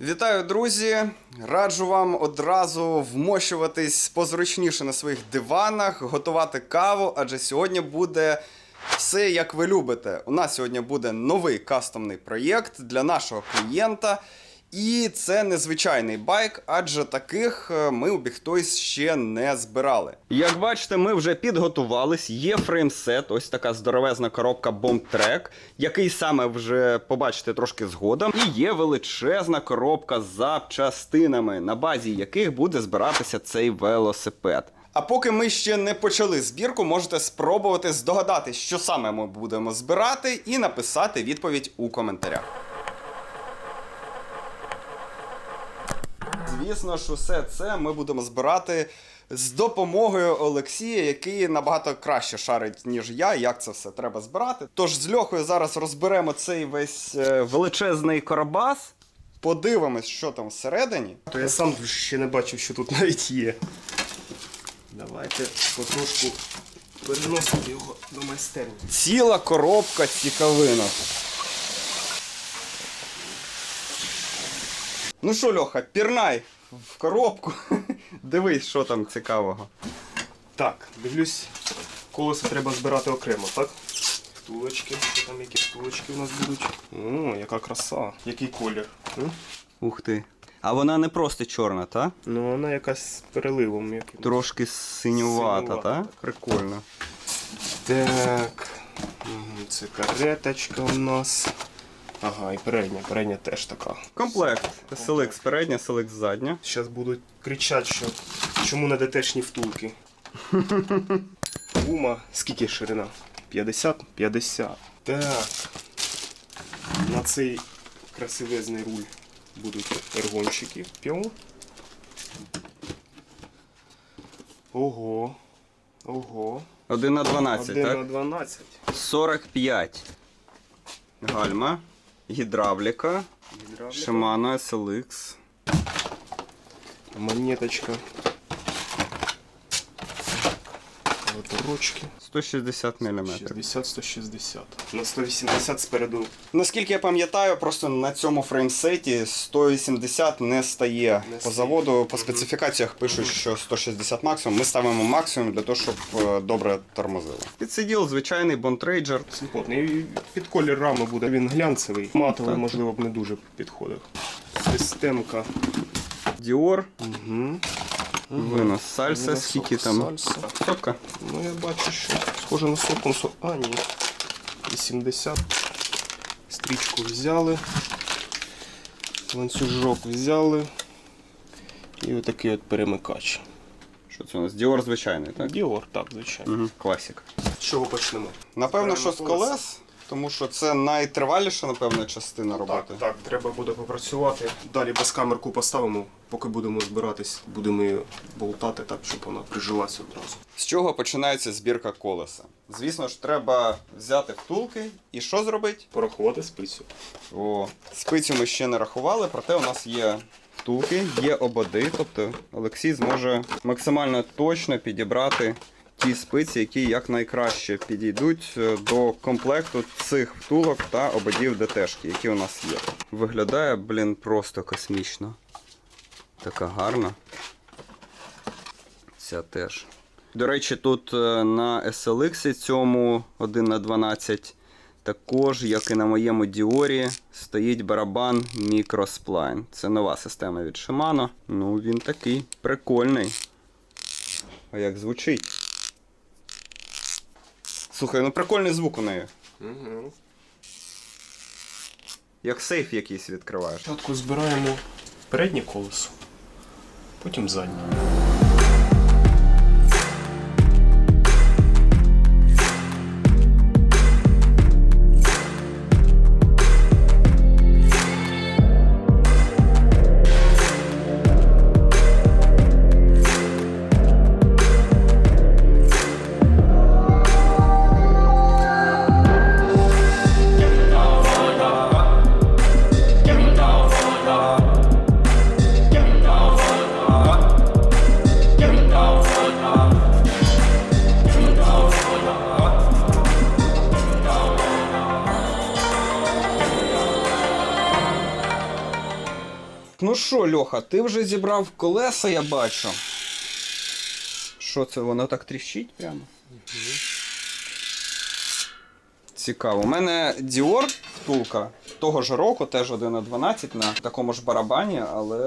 Вітаю, друзі! Раджу вам одразу вмощуватись позручніше на своїх диванах, готувати каву, адже сьогодні буде все як ви любите. У нас сьогодні буде новий кастомний проєкт для нашого клієнта. І це незвичайний байк, адже таких е, ми у Bigtoys ще не збирали. Як бачите, ми вже підготувались. Є фреймсет, ось така здоровезна коробка Bomb Track, який саме вже побачите трошки згодом. І є величезна коробка з запчастинами, на базі яких буде збиратися цей велосипед. А поки ми ще не почали збірку, можете спробувати здогадатись, що саме ми будемо збирати, і написати відповідь у коментарях. Звісно ж, усе це ми будемо збирати з допомогою Олексія, який набагато краще шарить, ніж я, як це все треба збирати. Тож з Льохою зараз розберемо цей весь е, величезний коробас. Подивимось, що там всередині. То я сам ще не бачив, що тут навіть є. Давайте потрошку переносити його до майстерні. Ціла коробка цікавинок. Ну що, Льоха, пірнай в коробку. Дивись, що там цікавого. Так, дивлюсь, колеса треба збирати окремо, так? Втулочки, що там які втулочки у нас будуть. О, яка краса. Який колір? М? Ух ти. А вона не просто чорна, та? Ну, вона якась з переливом яким. Трошки синювата, Синювата, та? так. Прикольно. Так. Це кареточка у нас. Ага, і передня, передня теж така. Комплект. SLX передня, SLX задня. Зараз будуть кричати, що чому не ДТшні втулки. Гума, скільки ширина? 50? 50. Так. На цей красивезний руль будуть ергончики. Піо. Ого. Ого. 1 на 12, 1 на 12. 45. Гальма. Гідравліка. Гідравліка. Shimano SLX. Монеточка. Моторочки. 160 мм. 60-160. На 180 спереду. Наскільки я пам'ятаю, просто на цьому фреймсеті 180 не стає. Не по заводу, по специфікаціях пишуть, що 160 максимум. Ми ставимо максимум для того, щоб е, добре тормозило. Підсиділ звичайний бонтрейджер. Симпотний. Під колір рами буде. Він глянцевий. Матовий, Так. можливо, б не дуже підходив. Системка. Dior. Угу. Винос сальса. Скільки там? Сальса. Сотка. Ну я бачу, що схоже на сотку. А, ні. 80. Стрічку взяли. Ланцюжок взяли. І отакий от перемикач. Що це у нас? Dior звичайний, так? Діор, так, звичайно. Угу. Класік. З чого почнемо? Напевно, що з колес, тому що це найтриваліша, напевно, частина роботи. Так, так, треба буде попрацювати. Далі без камерку поставимо, поки будемо збиратись, будемо її болтати так, щоб вона прижилася одразу. З чого починається збірка колеса? Звісно ж, треба взяти втулки і що зробити? Порахувати спицю. О, спицю ми ще не рахували, проте у нас є втулки, є ободи. Тобто Олексій зможе максимально точно підібрати ті спиці, які якнайкраще підійдуть е, до комплекту цих втулок та ободів ДТшки, які у нас є. Виглядає, блін, просто космічно. Така гарна. Ця теж. До речі, тут е, на SLX цьому 1 на 12 також, як і на моєму Діорі, стоїть барабан Microspline. Це нова система від Shimano. Ну, він такий прикольний. А як звучить? Слухай, ну прикольний звук у неї. Угу. Як сейф якийсь відкриваєш. Спочатку збираємо переднє колесо, потім заднє. Що, Льоха, ти вже зібрав колеса, я бачу. Що це, воно так тріщить прямо? Цікаво. У мене Dior втулка того ж року, теж 1.12 на такому ж барабані, але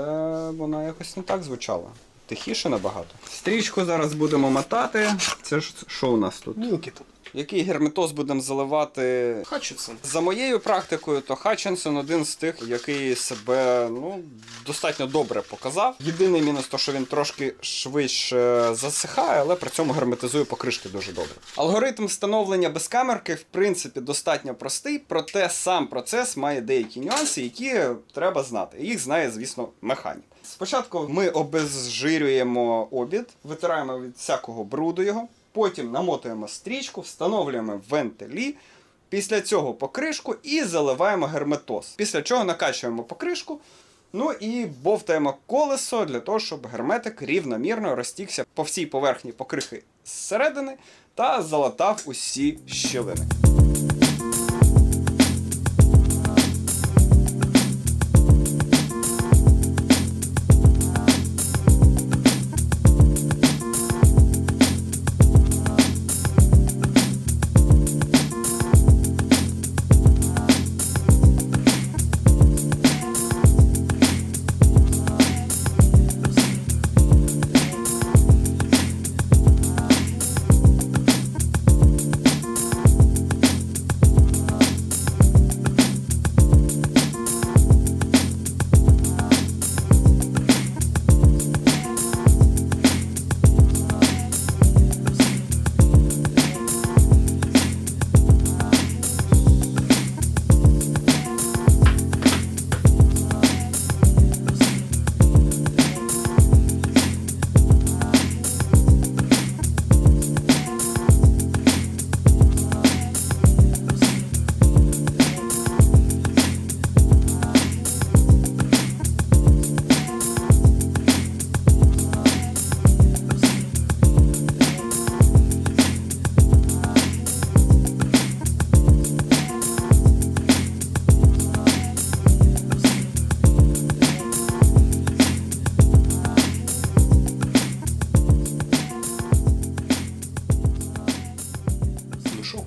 вона якось не так звучала. Тихіше набагато. Стрічку зараз будемо мотати. Це ж що у нас тут? Мілкі тут. Який герметоз будемо заливати Хатчетсон. за моєю практикою, то Хатчинсон один з тих, який себе ну, достатньо добре показав. Єдиний мінус то, що він трошки швидше засихає, але при цьому герметизує покришки дуже добре. Алгоритм встановлення безкамерки, в принципі, достатньо простий, проте сам процес має деякі нюанси, які треба знати. Їх знає, звісно, механік. Спочатку ми обезжирюємо обід, витираємо від всякого бруду його. Потім намотуємо стрічку, встановлюємо вентилі. Після цього покришку і заливаємо герметоз. Після чого накачуємо покришку. Ну і бовтаємо колесо для того, щоб герметик рівномірно розтікся по всій поверхні покрихи зсередини та залатав усі щілини.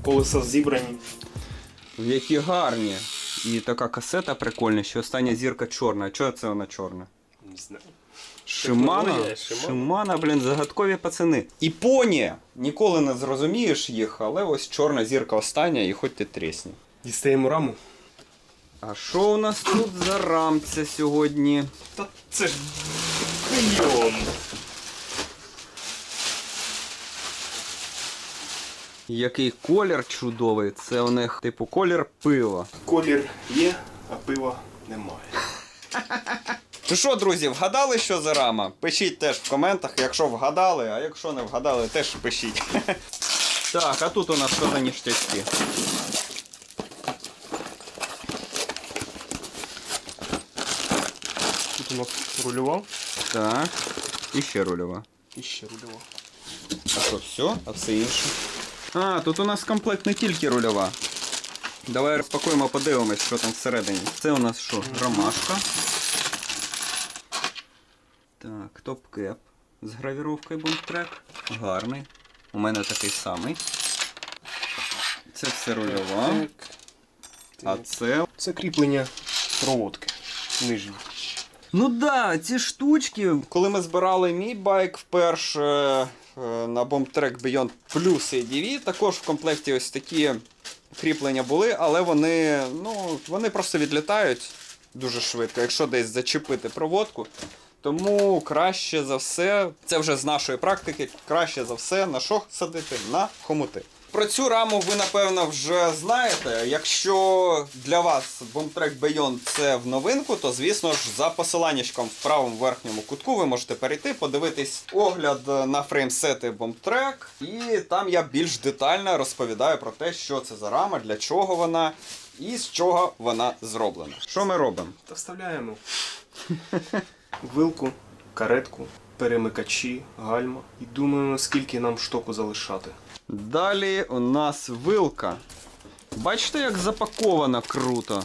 Колеса зібрані. Які гарні. І така касета прикольна, що остання зірка чорна. Чого це вона чорна? Не знаю. Шимана? Шимана. Блін, загадкові пацани. І поні! Ніколи не зрозумієш їх, але ось чорна зірка остання, і хоч ти трісні. Дістаємо раму. А що у нас тут за рамця сьогодні? Та це ж прийом. Який колір чудовий. Це у них типу колір пива. Колір є, а пива немає. Ну що, друзі, вгадали, що за рама? Пишіть теж в коментах, якщо вгадали, а якщо не вгадали, теж пишіть. Так, а тут у нас що за ніштячки? Тут у нас рульова Так. І ще рульова. і ще рульова. А що, все? А все інше? А, тут у нас комплект не тільки рульова. Давай розпакуємо, подивимось, що там всередині. Це у нас що? Ромашка. Так, топ-кеп з гравіровкою бомбтрек. Гарний. У мене такий самий. Це все рульова. Так. А це. Це кріплення проводки. Нижні. Ну да, ці штучки. Коли ми збирали мій байк вперше на бомбтрек Beyond Plus ADV, також в комплекті ось такі кріплення були, але вони, ну, вони просто відлітають дуже швидко, якщо десь зачепити проводку. Тому краще за все, це вже з нашої практики, краще за все на що садити? На хомути. Про цю раму ви напевно вже знаєте. Якщо для вас Bombtrack Beyond це в новинку, то звісно ж за посиланнячком в правому верхньому кутку ви можете перейти, подивитись огляд на фреймсети Bombtrack, і там я більш детально розповідаю про те, що це за рама, для чого вона і з чого вона зроблена. Що ми робимо? Та вставляємо вилку, каретку, перемикачі, гальма. І думаємо, скільки нам штоку залишати. Далі у нас вилка. Бачите, як запакована круто,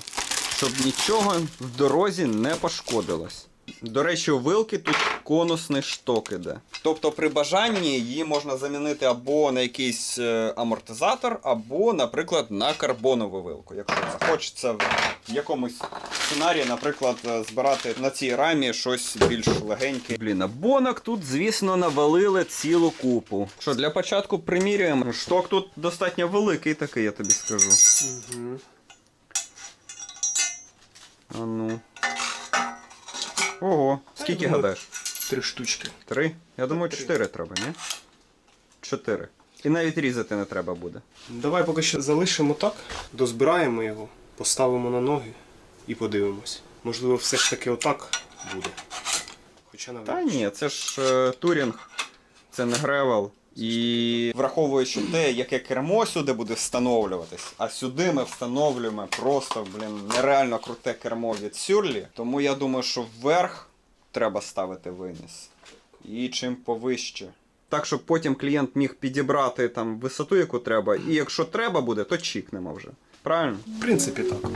щоб нічого в дорозі не пошкодилось. До речі, у вилки тут конусний шток іде. Тобто при бажанні її можна замінити або на якийсь е, амортизатор, або, наприклад, на карбонову вилку. Якщо захочеться в якомусь сценарії, наприклад, е, збирати на цій рамі щось більш легеньке. Блін, а бонок тут, звісно, навалили цілу купу. Що, для початку примірюємо. Шток тут достатньо великий такий, я тобі скажу. Угу. А ну. Ого, скільки думаю, гадаєш? Три штучки. Три? Я думаю, три. чотири треба, ні? Чотири. І навіть різати не треба буде. Давай поки що залишимо так, дозбираємо його, поставимо на ноги і подивимось. Можливо, все ж таки отак буде. Хоча навіть. Та ні, це ж е, турінг, це не гревел. І враховуючи те, яке кермо сюди буде встановлюватись, а сюди ми встановлюємо просто, блін, нереально круте кермо від Сюрлі. Тому я думаю, що вверх треба ставити виніс. І чим повище. Так, щоб потім клієнт міг підібрати там висоту, яку треба, і якщо треба буде, то чікнемо вже. Правильно? В принципі, так.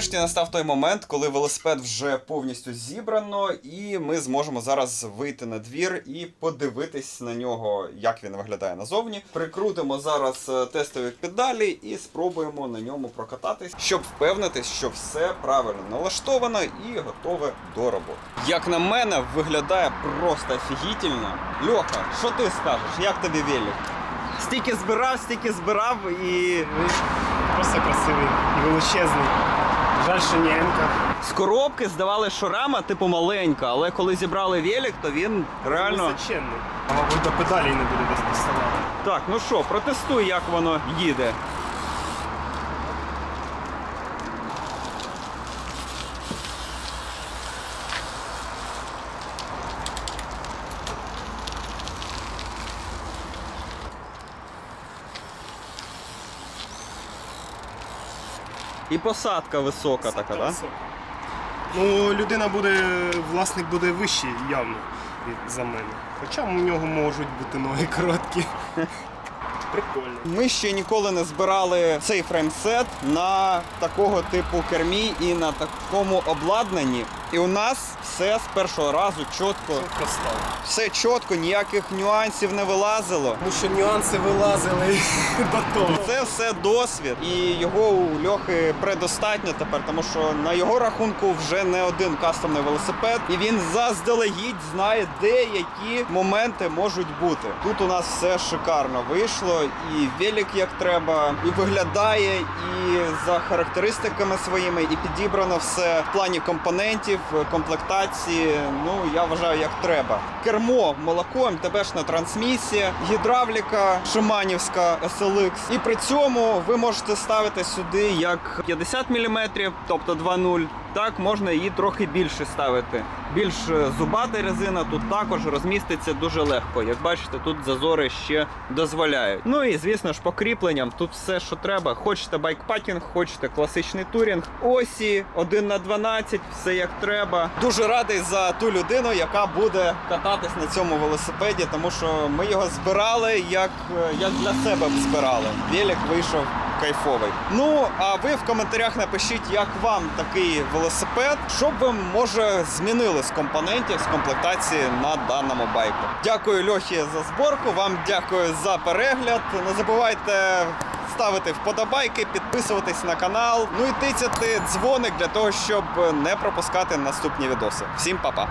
Нарешті настав той момент, коли велосипед вже повністю зібрано, і ми зможемо зараз вийти на двір і подивитись на нього, як він виглядає назовні. Прикрутимо зараз е, тестові педалі і спробуємо на ньому прокататись, щоб впевнитись, що все правильно налаштовано і готове до роботи. Як на мене, виглядає просто офігітельно. Льоха, що ти скажеш? Як тобі велик? Стільки збирав, стільки збирав і Просто красивий і величезний. Жаль, що не. З коробки здавали, що рама типу маленька, але коли зібрали велик, то він реально. Височенний. А мабуть, до педалі не буде десь доставати. Так, ну що, протестуй, як воно їде. І посадка висока така, так? Ну, людина буде, власник буде вищий явно за мене. Хоча у нього можуть бути ноги короткі. Прикольно. Ми ще ніколи не збирали цей фреймсет на такого типу кермі і на такому обладнанні. І у нас все з першого разу чітко, Постав. все чітко, ніяких нюансів не вилазило. Тому що нюанси вилазили до того. Це все досвід, і його у Льохи предостатньо тепер, тому що на його рахунку вже не один кастомний велосипед, і він заздалегідь знає, де які моменти можуть бути. Тут у нас все шикарно вийшло, і велик як треба, і виглядає, і за характеристиками своїми, і підібрано все в плані компонентів, комплектації. Ну я вважаю, як треба. Кермо, молоко, МТБшна трансмісія, гідравліка Шиманівська SLX. І при цьому ви можете ставити сюди як 50 мм, тобто 2.0. Так, можна її трохи більше ставити. Більш е, зубата резина тут також розміститься дуже легко. Як бачите, тут зазори ще дозволяють. Ну і звісно ж, по кріпленням тут все, що треба. Хочете байкпакінг, хочете класичний турінг. Осі 1 на 12, все як треба. Дуже радий за ту людину, яка буде кататись на цьому велосипеді, тому що ми його збирали як, е, як для себе б збирали. Велик вийшов кайфовий. Ну а ви в коментарях напишіть, як вам такий велосипед, що б ви може змінили з компонентів з комплектації на даному байку. Дякую Льохі за зборку. Вам дякую за перегляд. Не забувайте. Ставити вподобайки, підписуватись на канал, ну і тицяти дзвоник для того, щоб не пропускати наступні відоси. Всім па-па!